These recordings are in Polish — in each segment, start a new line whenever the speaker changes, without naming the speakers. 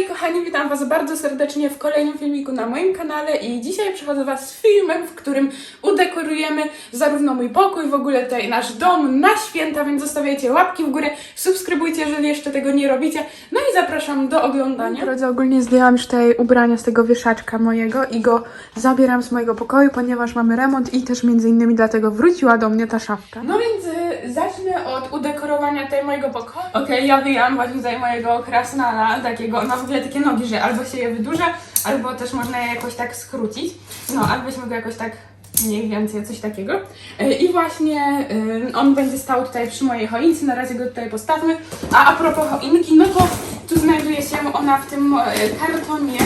Hej kochani, witam was bardzo serdecznie w kolejnym filmiku na moim kanale i dzisiaj przychodzę was z filmem, w którym udekorujemy zarówno mój pokój, w ogóle tutaj nasz dom na święta, więc zostawiajcie łapki w górę, subskrybujcie, jeżeli jeszcze tego nie robicie, no i zapraszam do oglądania. Drodzy, ogólnie zdjęłam już tutaj ubrania z tego wieszaczka mojego i go zabieram z mojego pokoju, ponieważ mamy remont i też między innymi dlatego wróciła do mnie ta szafka. No więc y, zacznę od udekorowania tutaj mojego pokoju. Okej, ja wyjęłam właśnie tutaj mojego krasnala, takiego, no w ogóle takie nogi, że albo się je wydłuża, albo też można je jakoś tak skrócić. No, albośmy go jakoś tak mniej więcej, coś takiego. Y, I właśnie y, on będzie stał tutaj przy mojej choince, na razie go tutaj postawmy. A a propos choinki, no to tu znajduje się ona w tym e, kartonie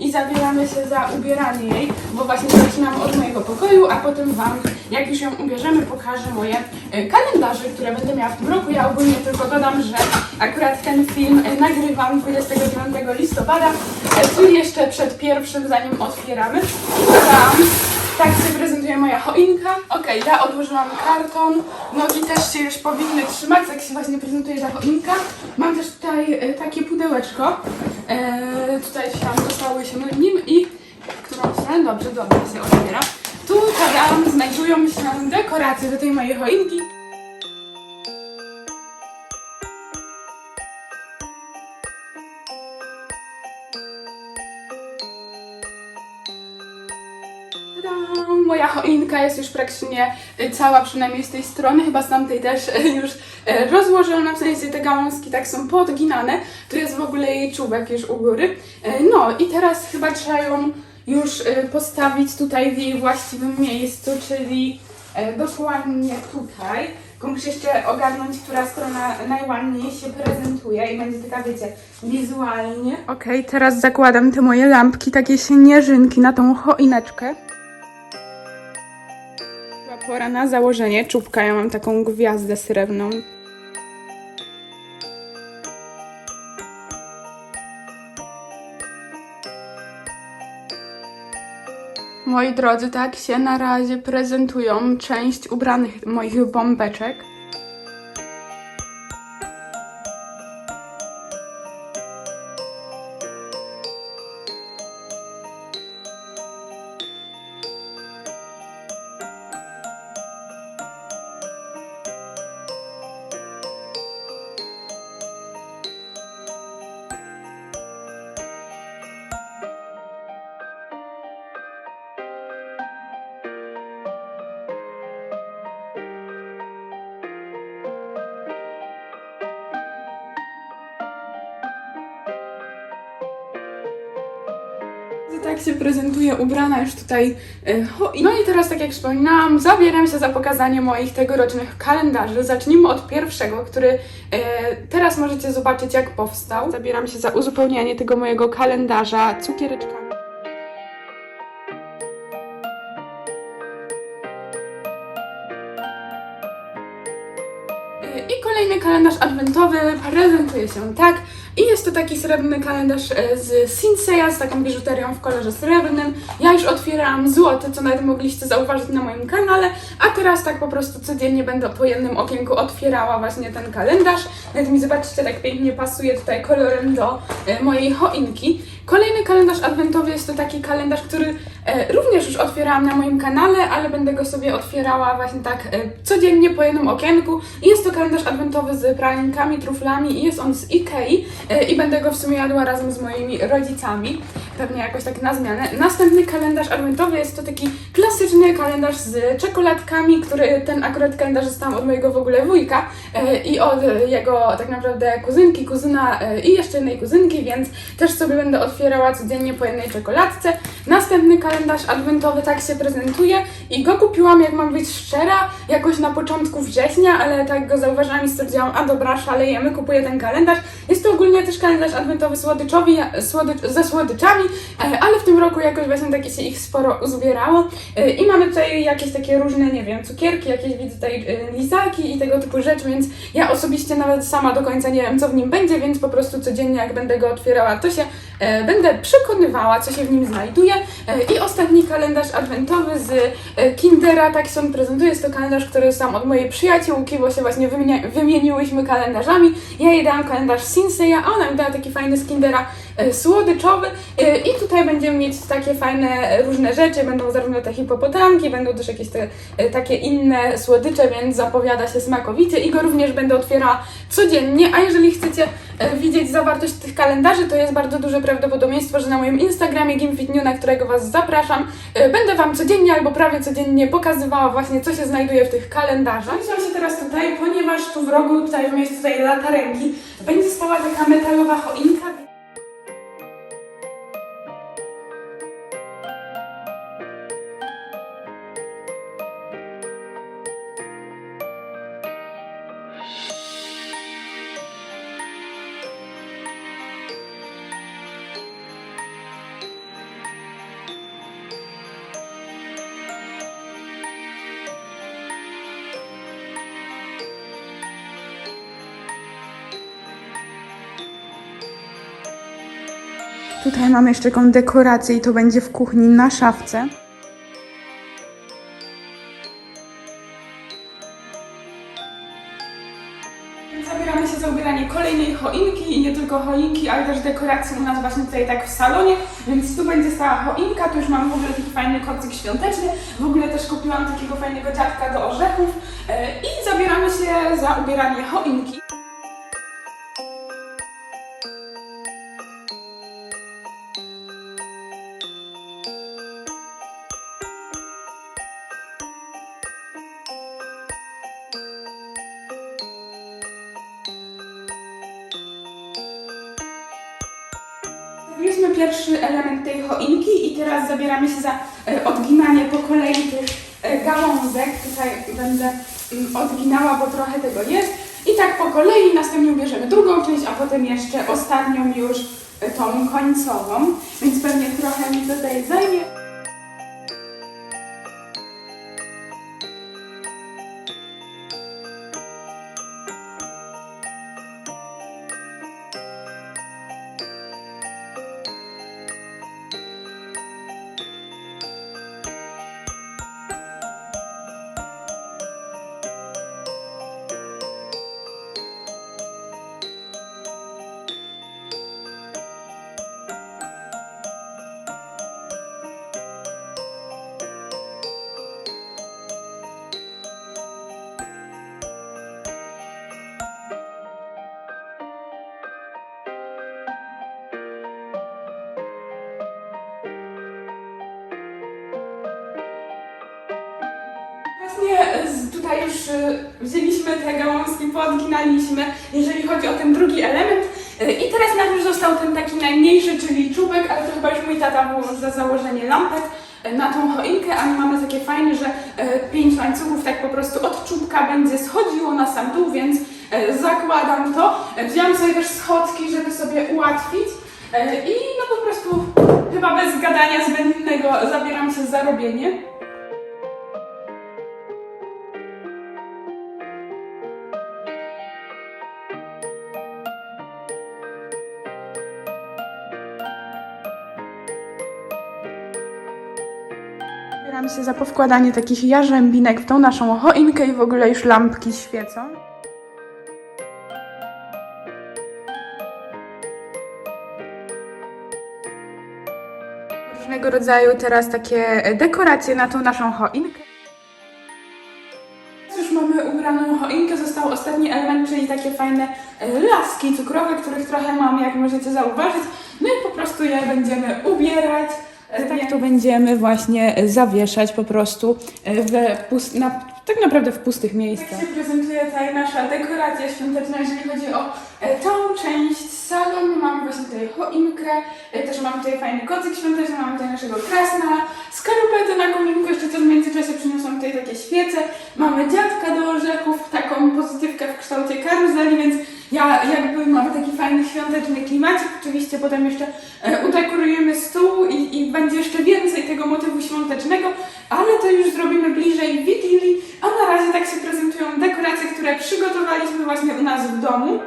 i zabieramy się za ubieranie jej, bo właśnie zaczynamy od mojego pokoju, a potem Wam, jak już ją ubierzemy, pokażę moje e, kalendarze, które będę miała w tym roku. Ja ogólnie tylko dodam, że akurat ten film e, nagrywam 29 listopada, e, czyli jeszcze przed pierwszym, zanim otwieramy. Tam tak się prezentuje moja choinka. Okej, ja odłożyłam karton. Nogi też się już powinny trzymać, tak się właśnie prezentuje ta choinka. Mam też tutaj takie pudełeczko. Tutaj tam dostały się nim i którą stronę? Dobrze, dobrze się otwiera. Tu tam znajdują się dekoracje do tej mojej choinki. Tadam! Moja choinka jest już praktycznie y, cała, przynajmniej z tej strony, chyba z tamtej też y, już y, rozłożona, w sensie te gałązki tak są podginane. Tu jest w ogóle jej czubek już u góry. No i teraz chyba trzeba ją już y, postawić tutaj w jej właściwym miejscu, czyli y, dokładnie tutaj. Tylko muszę jeszcze ogarnąć, która strona najładniej się prezentuje i będzie taka, wiecie, wizualnie. Okej, teraz zakładam te moje lampki, takie śnieżynki na tą choineczkę. Chyba pora na założenie czubka. Ja mam taką gwiazdę srebrną. Moi drodzy, tak się na razie prezentują część ubranych moich bombeczek. Tak się prezentuje ubrana już tutaj. e, No i teraz, tak jak wspominałam, zabieram się za pokazanie moich tegorocznych kalendarzy. Zacznijmy od pierwszego, który e, teraz możecie zobaczyć, jak powstał. Zabieram się za uzupełnianie tego mojego kalendarza cukiereczkami. I kolejny kalendarz adwentowy prezentuje się tak. I jest to taki srebrny kalendarz e, z Sinseya, z taką biżuterią w kolorze srebrnym. Ja już otwierałam złoty, co nawet mogliście zauważyć na moim kanale, a teraz tak po prostu codziennie będę po jednym okienku otwierała właśnie ten kalendarz. Nawet mi zobaczcie, tak pięknie pasuje tutaj kolorem do e, mojej choinki. Kolejny kalendarz adwentowy jest to taki kalendarz, który również już otwierałam na moim kanale, ale będę go sobie otwierała właśnie tak e, codziennie po jednym okienku. Jest to kalendarz adwentowy z pralinkami, truflami i jest on z Ikei e, i będę go w sumie jadła razem z moimi rodzicami. Pewnie jakoś tak na zmianę. Następny kalendarz adwentowy jest to taki klasyczny kalendarz z czekoladkami, który ten akurat kalendarz dostałam od mojego w ogóle wujka e, i od jego tak naprawdę kuzynki, kuzyna e, i jeszcze jednej kuzynki, więc też sobie będę otwierała codziennie po jednej czekoladce. Następny kalendarz adwentowy tak się prezentuje i go kupiłam, jak mam być szczera, jakoś na początku września, ale tak go zauważyłam i stwierdziłam, a dobra, szalejemy, kupuję ten kalendarz. Jest to ogólnie też kalendarz adwentowy słodyczowy, słodycz, ze słodyczami, e, ale w tym roku jakoś właśnie takie się ich sporo uzbierało. I mamy tutaj jakieś takie różne, nie wiem, cukierki, jakieś widzę tutaj e, lizaki i tego typu rzeczy, więc ja osobiście nawet sama do końca nie wiem, co w nim będzie, więc po prostu codziennie, jak będę go otwierała, to się e, będę przekonywała, co się w nim znajduje. E, I ostatni kalendarz adwentowy z e, Kindera, tak się on prezentuje. Jest to kalendarz, który sam od mojej przyjaciółki, bo się właśnie wymienia, wymieniłyśmy kalendarzami. Ja jej dałam kalendarz Sinseya, a ona mi dała taki fajny z Kindera słodyczowy e, i tutaj będziemy mieć takie fajne e, różne rzeczy, będą zarówno te hipopotamki, będą też jakieś te, e, takie inne słodycze, więc zapowiada się smakowicie i go również będę otwierała codziennie, a jeżeli chcecie e, widzieć zawartość tych kalendarzy, to jest bardzo duże prawdopodobieństwo, że na moim Instagramie GimFitNew, na którego Was zapraszam, e, będę Wam codziennie albo prawie codziennie pokazywała właśnie, co się znajduje w tych kalendarzach. Przeniosłam się teraz tutaj, ponieważ tu w rogu, tutaj w miejscu tej latarenki, będzie stała taka metalowa choinka. Tutaj mamy jeszcze taką dekorację i to będzie w kuchni na szafce. Zabieramy się za ubieranie kolejnej choinki i nie tylko choinki, ale też dekoracji u nas właśnie tutaj tak w salonie, więc tu będzie stała choinka, tu już mam w ogóle taki fajny kocyk świąteczny, w ogóle też kupiłam takiego fajnego dziadka do orzechów e, i zabieramy się za ubieranie choinki. Zrobiliśmy pierwszy element tej choinki i teraz zabieramy się za e, odginanie po kolei tych e, gałązek. Tutaj będę mm, odginała, bo trochę tego jest. I tak po kolei następnie ubierzemy drugą część, a potem jeszcze ostatnią już e, tą końcową. Więc pewnie trochę mi tutaj zajmie. Właśnie e, tutaj już e, wzięliśmy te gałązki, poodginaliśmy, jeżeli chodzi o ten drugi element. E, I teraz nam już został ten taki najmniejszy, czyli czubek, ale to chyba już mój tata był za założenie lampek na tą choinkę, a my mamy takie fajne, że pięć łańcuchów tak po prostu od czubka będzie schodziło na sam dół, więc zakładam to. Wzięłam sobie też schodki, żeby sobie ułatwić i no po prostu chyba bez gadania zbędnego zabieram się za robienie. Zabieram się za powkładanie takich jarzębinek w tą naszą choinkę i w ogóle już lampki świecą. Różnego rodzaju teraz takie dekoracje na tą naszą choinkę. Już mamy ubraną choinkę, został ostatni element, czyli takie fajne e, laski cukrowe, których trochę mam, jak możecie zauważyć. No i po prostu je będziemy ubierać. E, Tak to będziemy właśnie zawieszać po prostu e, w pust- na, tak naprawdę w pustych miejscach. Tak się prezentuje tutaj nasza dekoracja świąteczna, jeżeli chodzi o e, tą część salonu. Mamy właśnie tutaj choinkę, e, też mamy tutaj fajny kocyk świąteczny, mamy tutaj naszego krasna, skarpetę na kominku, jeszcze co w międzyczasie przyniosłam tutaj takie świece. Mamy dziadka do orzechów, taką pozytywkę w kształcie karuzeli, więc ja jakby mamy taki fajny świąteczny klimacik. Oczywiście potem jeszcze e, udekorujemy stół będzie jeszcze więcej tego motywu świątecznego, ale to już zrobimy bliżej Wigilii, a na razie tak się prezentują dekoracje, które przygotowaliśmy właśnie u nas w domu.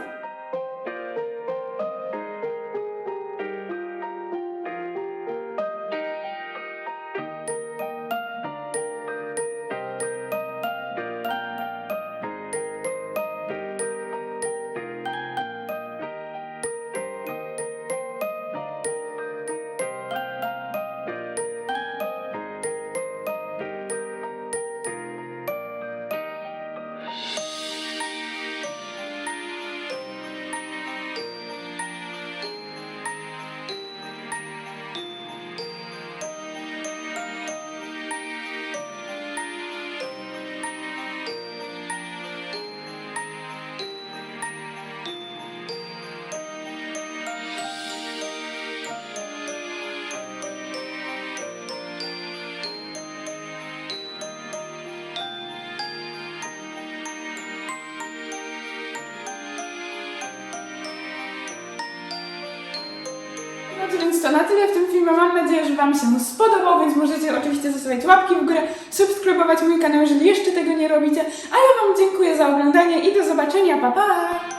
Więc to na tyle w tym filmie. Mam nadzieję, że Wam się spodobał, więc możecie oczywiście zostawiać łapki w górę, subskrybować mój kanał, jeżeli jeszcze tego nie robicie. A ja Wam dziękuję za oglądanie i do zobaczenia. Pa, pa!